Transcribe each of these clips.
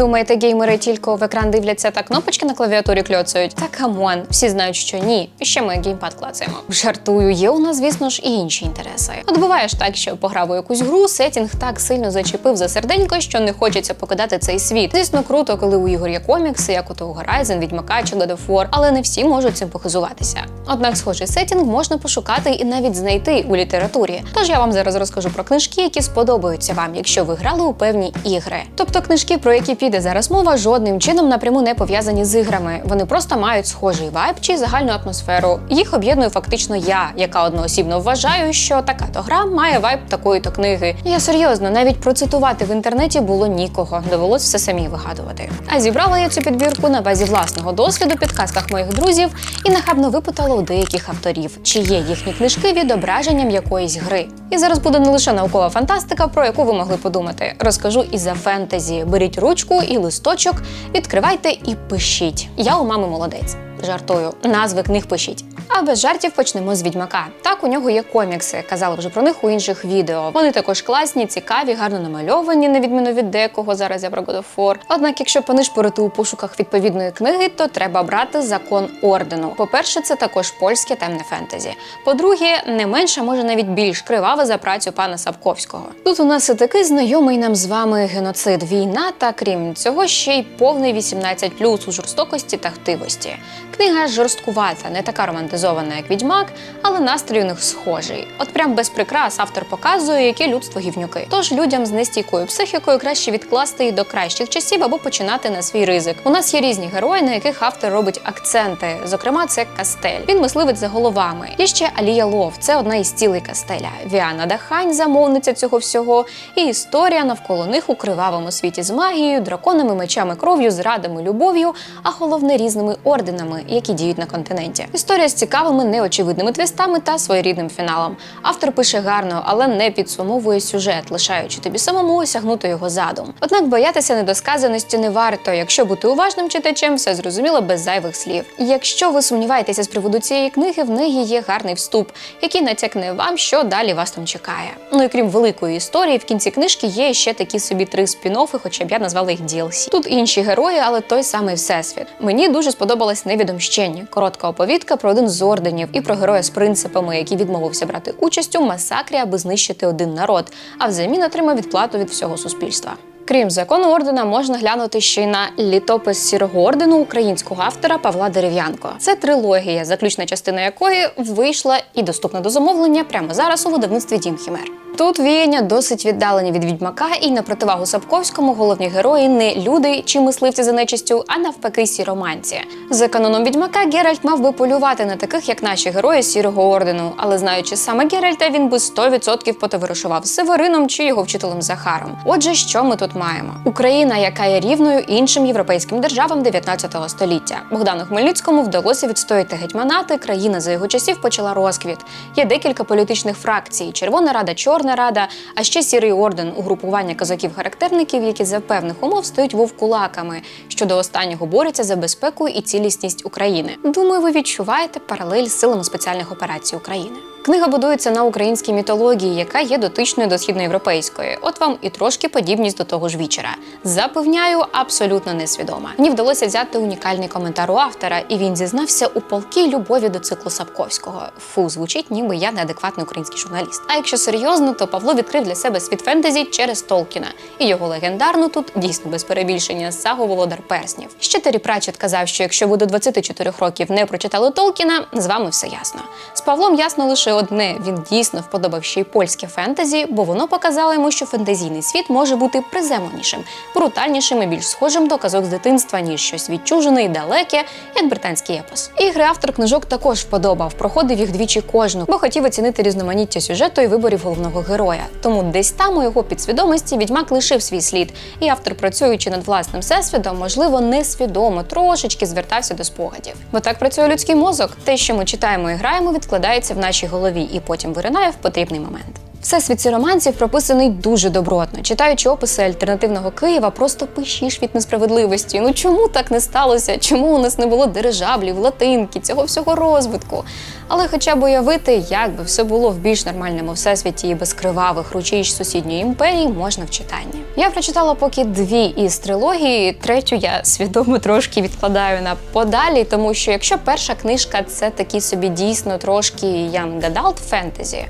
Думаєте, геймери тільки в екран дивляться та кнопочки на клавіатурі кльоцають? Та камон, всі знають, що ні. І ще ми геймпад клацаємо. Жартую, є у нас, звісно ж, і інші інтереси. От буває ж так, що пограв у якусь гру, сетінг так сильно зачепив за серденько, що не хочеться покидати цей світ. Звісно, круто, коли у ігор є комікси, як у того Horizon, Відьмака чи God of War, але не всі можуть цим похизуватися. Однак, схожий сетінг можна пошукати і навіть знайти у літературі. Тож я вам зараз розкажу про книжки, які сподобаються вам, якщо ви грали у певні ігри. Тобто книжки, про які піде зараз мова, жодним чином напряму не пов'язані з іграми. Вони просто мають схожий вайб чи загальну атмосферу. Їх об'єдную фактично я, яка одноосібно вважаю, що така то гра має вайб такої то книги. Я серйозно, навіть процитувати в інтернеті було нікого, довелось все самі вигадувати. А зібрала я цю підбірку на базі власного досвіду, підказках моїх друзів і нахабно випитала у деяких авторів, чи є їхні книжки відображенням якоїсь гри. І зараз буде не лише наукова фантастика, про яку ви могли подумати. Розкажу і за фентезі. Беріть ручку і листочок, відкривайте і пишіть. Я у мами молодець. Жартую, назви книг пишіть. А без жартів почнемо з відьмака. Так, у нього є комікси. Казала вже про них у інших відео. Вони також класні, цікаві, гарно намальовані, на відміну від декого. Зараз я про God. Однак, якщо понишпорити у пошуках відповідної книги, то треба брати закон ордену. По-перше, це також польське темне фентезі. По-друге, не менше, може навіть більш криваве за працю пана Сапковського. Тут у нас і такий знайомий нам з вами геноцид, війна, та крім цього, ще й повний 18+, у жорстокості та хтивості. Книга жорсткувата, не така романтизована, як відьмак, але настрій у них схожий. От прям без прикрас автор показує, яке людство гівнюки. Тож людям з нестійкою психікою краще відкласти їх до кращих часів або починати на свій ризик. У нас є різні герої, на яких автор робить акценти. Зокрема, це Кастель. Він мисливець за головами. Є ще Алія Лов, це одна із цілей Кастеля. Віана Дахань, замовниця цього всього, і історія навколо них у кривавому світі з магією, драконами, мечами, кров'ю, зрадами, любов'ю, а головне різними орденами, які діють на континенті. Історія з цікавими неочевидними твістами та своєрідним фіналом. Автор пише гарно, але не підсумовує сюжет, лишаючи тобі самому осягнути його задум. Однак боятися недосказаності не варто, якщо бути уважним читачем, все зрозуміло без зайвих слів. Якщо ви сумніваєтеся з приводу цієї книги, в неї є гарний вступ, який натякне вам, що далі вас там чекає. Ну і крім великої історії, в кінці книжки є ще такі собі три спін-оффи, хоча б я назвала їх DLC. Тут інші герої, але той самий всесвіт. Мені дуже сподобалось невідомщення. Коротка оповідка про один з орденів і про героя з принципами, який відмовився брати участь у масакрі, аби знищити один народ, а взамін отримав відплату від всього суспільства. Крім закону ордена, можна глянути ще й на літопис сірого ордену українського автора Павла Дерев'янко. Це трилогія, заключна частина якої вийшла і доступна до замовлення прямо зараз у видавництві Дім Хімер. Тут віяння досить віддалені від відьмака, і на противагу Сапковському головні герої не люди чи мисливці за нечистю, а навпаки, сіроманці. За каноном відьмака Геральт мав би полювати на таких, як наші герої сірого ордену, але знаючи саме Геральта, він би 100% потоваришував з Северином чи його вчителем Захаром. Отже, що ми тут маємо? Україна, яка є рівною іншим європейським державам 19 століття. Богдану Хмельницькому вдалося відстояти гетьманати. Країна за його часів почала розквіт. Є декілька політичних фракцій: Червона Рада, Чорна Рада, а ще сірий орден угрупування козаків-характерників, які за певних умов стають вовкулаками, що до останнього борються за безпеку і цілісність України. Думаю, ви відчуваєте паралель з силами спеціальних операцій України. Книга будується на українській мітології, яка є дотичною до східноєвропейської. От вам і трошки подібність до того ж вічера. Запевняю, абсолютно несвідома. Мені вдалося взяти унікальний коментар у автора, і він зізнався у полкій любові до циклу Сапковського. Фу, звучить, ніби я неадекватний український журналіст. А якщо серйозно, то Павло відкрив для себе світ фентезі через Толкіна і його легендарну тут дійсно без перебільшення сагу Володар Перснів. Ще Террі Пратчет казав, що якщо ви до 24 років не прочитали Толкіна, з вами все ясно. З Павлом ясно лише одне: він дійсно вподобав ще й польське фентезі, бо воно показало йому, що фентезійний світ може бути приземленішим, брутальнішим і більш схожим до казок з дитинства, ніж щось відчужене і далеке, як британський епос. Ігри автор книжок також вподобав, проходив їх двічі кожну, бо хотів оцінити різноманіття сюжету і виборів головного героя. Тому десь там у його підсвідомості відьмак лишив свій слід, і автор, працюючи над власним всесвітом, можливо, несвідомо трошечки звертався до спогадів. Бо так працює людський мозок. Те, що ми читаємо і граємо, відкладається в нашій голові і потім виринає в потрібний момент. Всесвіт ці романців прописаний дуже добротно. Читаючи описи альтернативного Києва, просто пишіш від несправедливості. Ну чому так не сталося? Чому у нас не було дирижаблів, латинки, цього всього розвитку? Але хоча б уявити, як би все було в більш нормальному всесвіті і без кривавих ручищ сусідньої імперії, можна в читанні. Я прочитала поки дві із трилогії, третю я свідомо трошки відкладаю на подалі, тому що якщо перша книжка це такі собі дійсно трошки adult фентезі,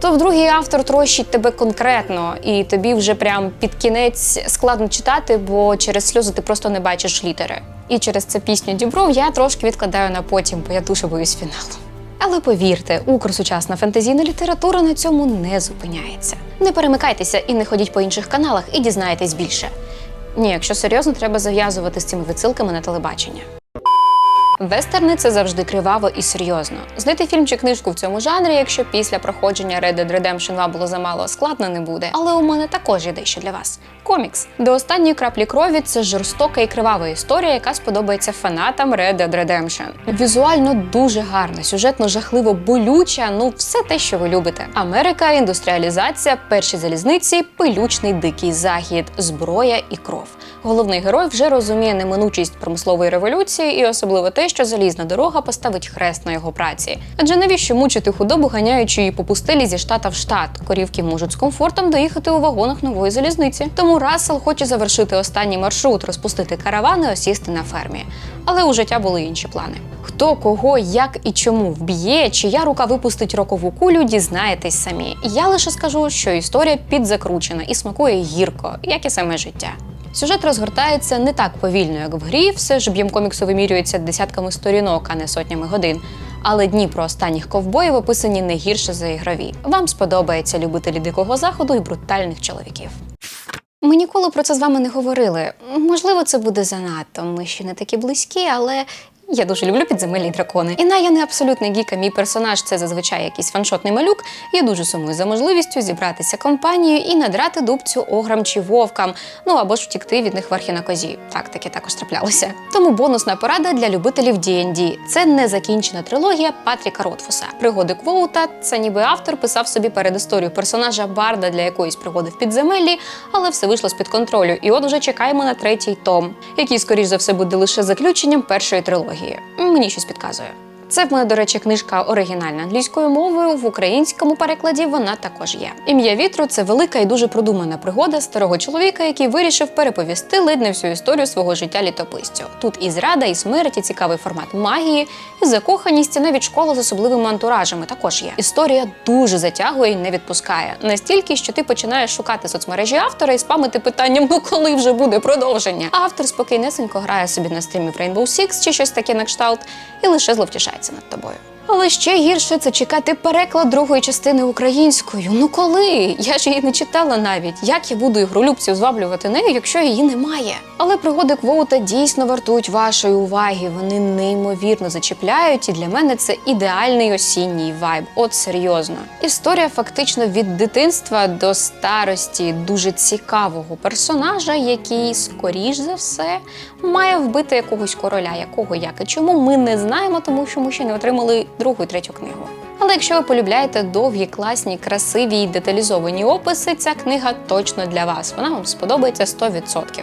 то в другий автор трощить тебе конкретно, і тобі вже прям під кінець складно читати, бо через сльози ти просто не бачиш літери. І через це пісню Дібров я трошки відкладаю на потім, бо я дуже боюсь фіналу. Але повірте, укрсучасна фентезійна література на цьому не зупиняється. Не перемикайтеся і не ходіть по інших каналах і дізнаєтесь більше. Ні, якщо серйозно, треба зав'язувати з цими вицилками на телебачення. Вестерни це завжди криваво і серйозно. Знайти фільм чи книжку в цьому жанрі, якщо після проходження Red Dead Redemption 2 було замало, складно не буде. Але у мене також є дещо для вас. Комікс до останньої краплі крові це жорстока і кривава історія, яка сподобається фанатам Red Dead Redemption. Візуально дуже гарна, сюжетно жахливо болюча. Ну все те, що ви любите. Америка, індустріалізація, перші залізниці, пилючний дикий захід, зброя і кров. Головний герой вже розуміє неминучість промислової революції і особливо те, що залізна дорога поставить хрест на його праці. Адже навіщо мучити худобу, ганяючи її по пустелі зі штата в штат? Корівки можуть з комфортом доїхати у вагонах нової залізниці. Тому Рассел хоче завершити останній маршрут, розпустити каравани, осісти на фермі. Але у життя були інші плани. Хто кого, як і чому вб'є, чия рука випустить рокову кулю, дізнаєтесь самі. Я лише скажу, що історія підзакручена і смакує гірко, як і саме життя. Сюжет розгортається не так повільно, як в грі, все ж об'єм коміксу вимірюється десятками сторінок, а не сотнями годин. Але дні про останніх ковбоїв описані не гірше за ігрові. Вам сподобається любителі дикого заходу і брутальних чоловіків. Ми ніколи про це з вами не говорили. Можливо, це буде занадто. Ми ще не такі близькі, але я дуже люблю підземелі дракони. І на я не абсолютний гік, а мій персонаж це зазвичай якийсь фаншотний малюк. Я дуже сумую за можливістю зібратися компанією і надрати дубцю ограм чи вовкам, ну або ж втікти від них верхи на козі. Так, таке також траплялося. Тому бонусна порада для любителів D&D. Це незакінчена трилогія Патріка Ротфуса. Пригоди Квоута це ніби автор писав собі перед історію персонажа Барда для якоїсь пригоди в підземеллі, але все вийшло з-під контролю. І от вже чекаємо на третій том, який, скоріш за все, буде лише заключенням першої трилогії. Мені щось підказує. Це в мене, до речі, книжка оригінальна англійською мовою. В українському перекладі вона також є. Ім'я вітру це велика і дуже продумана пригода старого чоловіка, який вирішив переповісти ледь не всю історію свого життя літописцю. Тут і зрада, і смерть, і цікавий формат магії, і закоханість, і навіть школа з особливими антуражами також є. Історія дуже затягує і не відпускає. Настільки, що ти починаєш шукати соцмережі автора і спамити питанням, ну коли вже буде продовження. Автор спокійнесенько грає собі на стрімі в Rainbow Six чи щось таке на кшталт, і лише зловтішається над тобою. Але ще гірше це чекати переклад другої частини українською. Ну коли? Я ж її не читала навіть. Як я буду ігролюбців зваблювати нею, якщо її немає? Але пригоди Квоута дійсно вартують вашої уваги. Вони неймовірно зачіпляють, і для мене це ідеальний осінній вайб. От серйозно. Історія фактично від дитинства до старості дуже цікавого персонажа, який, скоріш за все, має вбити якогось короля, якого як і чому ми не знаємо, тому що ми ще не отримали другу і третю книгу. Але якщо ви полюбляєте довгі, класні, красиві й деталізовані описи, ця книга точно для вас. Вона вам сподобається 100%.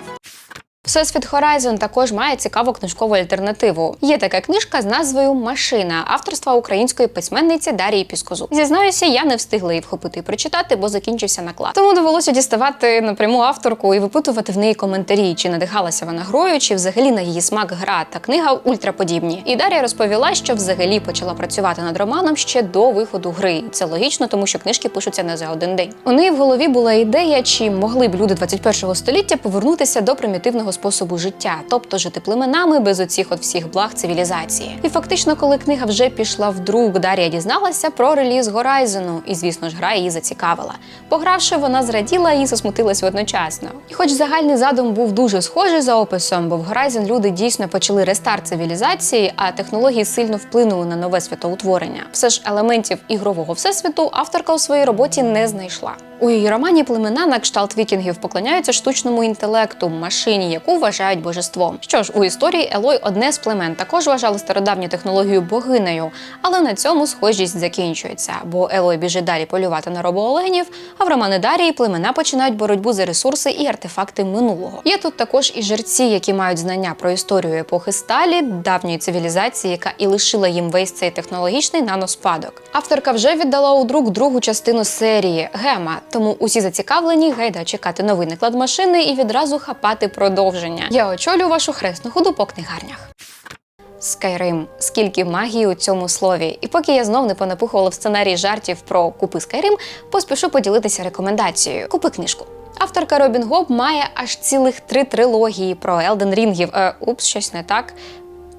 Всесвіт Horizon також має цікаву книжкову альтернативу. Є така книжка з назвою Машина авторства української письменниці Дарії Піскозу. Зізнаюся, я не встигла її вхопити і прочитати, бо закінчився наклад. Тому довелося діставати напряму авторку і випитувати в неї коментарі, чи надихалася вона грою, чи взагалі на її смак гра та книга ультраподібні. І Дар'я розповіла, що взагалі почала працювати над романом ще до виходу гри. Це логічно, тому що книжки пишуться не за один день. У неї в голові була ідея, чи могли б люди 21 століття повернутися до примітивного способу життя, тобто жити племенами без оцих от всіх благ цивілізації. І фактично, коли книга вже пішла в друк, Дар'я дізналася про реліз Горайзену, і звісно ж, гра її зацікавила. Погравши, вона зраділа і засмутилась одночасно. І хоч загальний задум був дуже схожий за описом, бо в Horizon люди дійсно почали рестарт цивілізації, а технології сильно вплинули на нове світоутворення. Все ж елементів ігрового всесвіту авторка у своїй роботі не знайшла. У її романі племена на кшталт вікінгів поклоняються штучному інтелекту, машині, яку яку вважають божеством. Що ж, у історії Елой одне з племен також вважали стародавню технологію богинею, але на цьому схожість закінчується, бо Елой біжить далі полювати на робооленів, а в романи Дарії племена починають боротьбу за ресурси і артефакти минулого. Є тут також і жерці, які мають знання про історію епохи сталі, давньої цивілізації, яка і лишила їм весь цей технологічний наноспадок. Авторка вже віддала у друк другу частину серії Гема, тому усі зацікавлені гайда чекати новий наклад машини і відразу хапати продовження. Я очолю вашу хресну ходу по книгарнях. Скайрим. Скільки магії у цьому слові. І поки я знов не понапухувала в сценарії жартів про купи Скайрим, поспішу поділитися рекомендацією. Купи книжку. Авторка Робін Гоб має аж цілих три трилогії про Елден Рінгів. Е, упс, щось не так.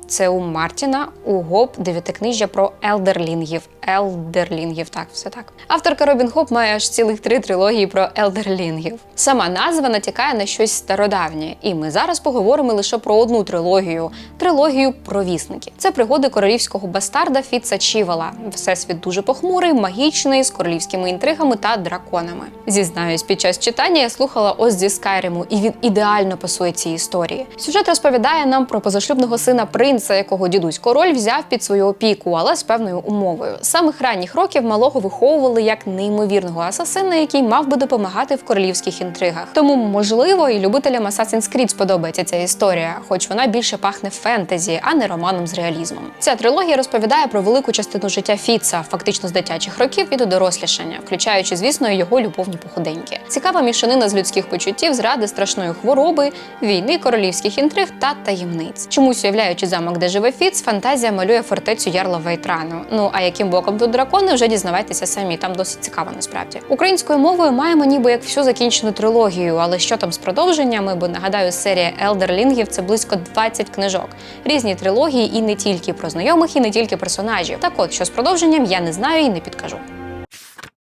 Це у Мартіна, у Гоп дев'ятикнижжя про елдерлінгів. Елдерлінгів, так, все так. Авторка Робін Хоп має аж цілих три трилогії про елдерлінгів. Сама назва натякає на щось стародавнє, і ми зараз поговоримо лише про одну трилогію трилогію провісники. Це пригоди королівського бастарда Фіца Чівела. Всесвіт дуже похмурий, магічний, з королівськими інтригами та драконами. Зізнаюсь, під час читання я слухала ось зі Скайриму, і він ідеально пасує цій історії. Сюжет розповідає нам про позашлюбного сина принца, якого дідусь король взяв під свою опіку, але з певною умовою. Самих ранніх років малого виховували як неймовірного асасина, який мав би допомагати в королівських інтригах. Тому, можливо, і любителям Assassin's Creed сподобається ця історія, хоч вона більше пахне фентезі, а не романом з реалізмом. Ця трилогія розповідає про велику частину життя Фіца, фактично з дитячих років і до дорослішання, включаючи, звісно, його любовні походеньки. Цікава мішанина з людських почуттів, зради страшної хвороби, війни, королівських інтриг та таємниць. Чомусь уявляючи замок, де живе Фіц, фантазія малює фортецю Ярла Вейтрану. Ну а яким боком тут дракони, вже дізнавайтеся самі. Там досить цікаво насправді. Українською мовою маємо ніби як всю закінчену трилогію, але що там з продовженнями? Бо нагадаю, серія Елдерлінгів це близько 20 книжок, різні трилогії, і не тільки про знайомих, і не тільки персонажів. Так от, що з продовженням я не знаю і не підкажу.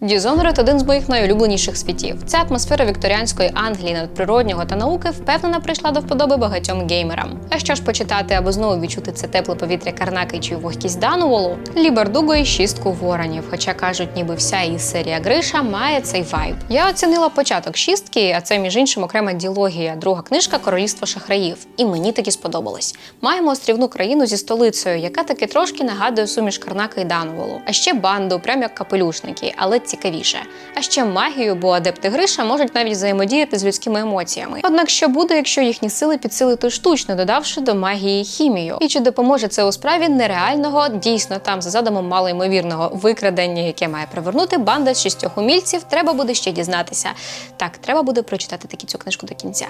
Dishonored – один з моїх найулюбленіших світів. Ця атмосфера вікторіанської Англії, надприроднього та науки впевнена прийшла до вподоби багатьом геймерам. А що ж почитати або знову відчути це тепле повітря Карнаки чи вогкість Дануволу? Лі Бардуго і шістку воронів. Хоча кажуть, ніби вся її серія Гриша має цей вайб. Я оцінила початок шістки, а це між іншим окрема діалогія, друга книжка Королівство шахраїв. І мені таки сподобалось. Маємо острівну країну зі столицею, яка таки трошки нагадує суміш Карнаки і Дануволу. А ще банду, прям як капелюшники, але цікавіше. А ще магію, бо адепти Гриша можуть навіть взаємодіяти з людськими емоціями. Однак, що буде, якщо їхні сили підсилити штучно, додавши до магії хімію? І чи допоможе це у справі нереального, дійсно там за задумом малоймовірного викрадення, яке має привернути банда з шістьох умільців, треба буде ще дізнатися. Так, треба буде прочитати таки цю книжку до кінця.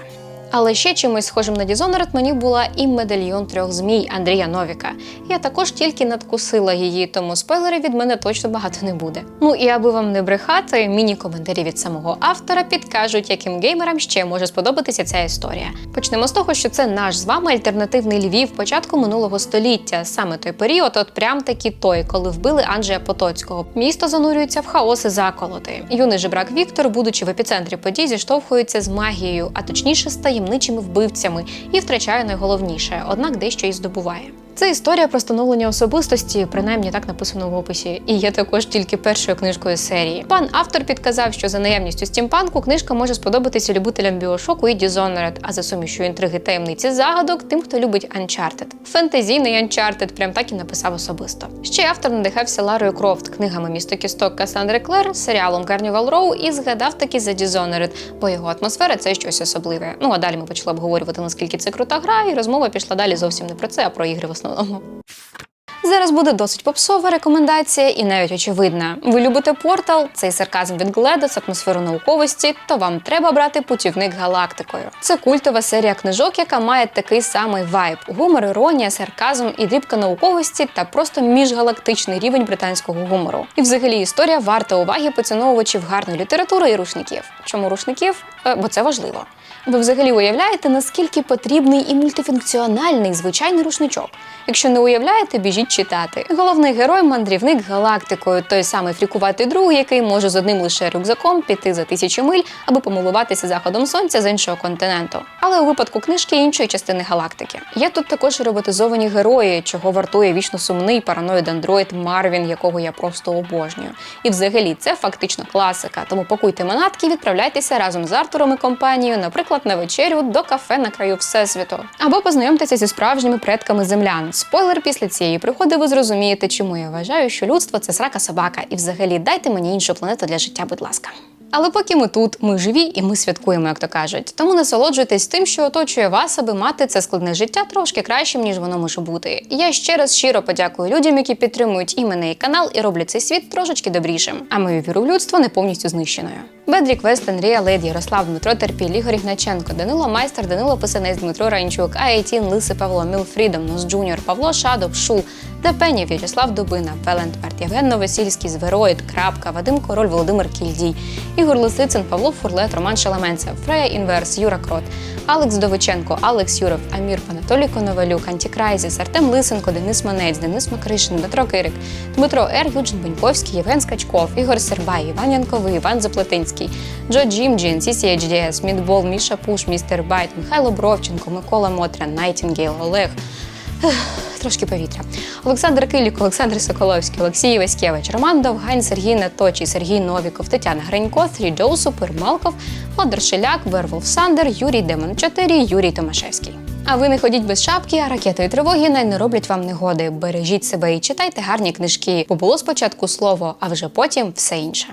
Але ще чимось схожим на Dishonored мені була і медальйон трьох змій Андрія Новіка. Я також тільки надкусила її, тому спойлерів від мене точно багато не буде. Ну і аби вам не брехати, міні-коментарі від самого автора підкажуть, яким геймерам ще може сподобатися ця історія. Почнемо з того, що це наш з вами альтернативний Львів початку минулого століття, саме той період, от прям таки той, коли вбили Анджея Потоцького. Місто занурюється в хаос і заколоти. Юний жебрак Віктор, будучи в епіцентрі подій, зіштовхується з магією, а точніше з таємничими вбивцями, і втрачає найголовніше, однак дещо і здобуває. Це історія про становлення особистості, принаймні так написано в описі, і є також тільки першою книжкою серії. Пан автор підказав, що за наявністю стімпанку книжка може сподобатися любителям біошоку і Dishonored, а за сумішю інтриги таємниці загадок тим, хто любить Uncharted. Фентезійний Uncharted прям так і написав особисто. Ще автор надихався Ларою Крофт, книгами Місто кісток Касандри Клер, серіалом Carnival Row і згадав таки за Dishonored, бо його атмосфера це щось особливе. Ну а далі ми почали обговорювати, наскільки це крута гра, і розмова пішла далі зовсім не про це, а про ігри в 哦？Зараз буде досить попсова рекомендація і навіть очевидна. Ви любите портал, цей сарказм від GLaDOS, атмосферу науковості, то вам треба брати путівник галактикою. Це культова серія книжок, яка має такий самий вайб: гумор, іронія, сарказм і дрібка науковості та просто міжгалактичний рівень британського гумору. І взагалі історія варта уваги поціновувачів гарної літератури і рушників. Чому рушників? Е, Бо це важливо. Ви взагалі уявляєте, наскільки потрібний і мультифункціональний звичайний рушничок? Якщо не уявляєте, біжіть читати. Головний герой мандрівник галактикою, той самий фрікуватий друг, який може з одним лише рюкзаком піти за тисячі миль, аби помилуватися заходом сонця з іншого континенту. Але у випадку книжки іншої частини галактики. Є тут також роботизовані герої, чого вартує вічно сумний параноїд андроїд Марвін, якого я просто обожнюю. І взагалі це фактично класика. Тому пакуйте манатки відправляйтеся разом з Артуром і компанією, наприклад, на вечерю до кафе на краю всесвіту. Або познайомтеся зі справжніми предками землян. Спойлер після цієї пригоди ви зрозумієте, чому я вважаю, що людство це срака собака, і взагалі дайте мені іншу планету для життя, будь ласка. Але поки ми тут, ми живі і ми святкуємо, як то кажуть. Тому насолоджуйтесь тим, що оточує вас, аби мати це складне життя трошки кращим, ніж воно може бути. Я ще раз щиро подякую людям, які підтримують і мене, і канал, і роблять цей світ трошечки добрішим. А мою віру в людство не повністю знищеною. Бедрік Вестен, Рія Леді, Ярослав Дмитро Терпіль, Ігор Ігначенко, Данило Майстер, Данило Писанець, Дмитро Ранчук, Аєтін, Лиси Павло, Мілфрідом, Нос Джуніор, Павло Шадов, Шул, Депенів, В'ячеслав Дубина, Велентперт, Євген Новосільський, Звероїд, Крапка, Вадим Король, Володимир Кільдій, Ігор Лисицин, Павло Фурлет, Роман Шаламенцев, Фрея Інверс, Юра Крот, Алекс Довиченко, Алекс Юров, Амір Анатолій Коновалюк, Антікрайзіс, Артем Лисенко, Денис Манець, Денис Макришин, Дмитро Кирик, Дмитро Р, Юджин Беньковський, Євген Скачков, Ігор Сербай, Іван Янковий, Іван Заплетинський, Джо Джімджін, CCHDS, Мідбол, Міша Пуш, Містер Байт, Михайло Бровченко, Микола Мотрян, Найтінгейл, Олег. Трошки повітря. Олександр Килік, Олександр Соколовський, Олексій Васькевич, Роман Довгань, Сергій Наточій, Сергій Новіков, Тетяна Гринько, Трі Джоу, Супер Малков, Фодор Шеляк, Верволф Сандер, Юрій Демон 4, Юрій Томашевський. А ви не ходіть без шапки, а ракети і тривоги най не роблять вам негоди. Бережіть себе і читайте гарні книжки, бо було спочатку слово, а вже потім все інше.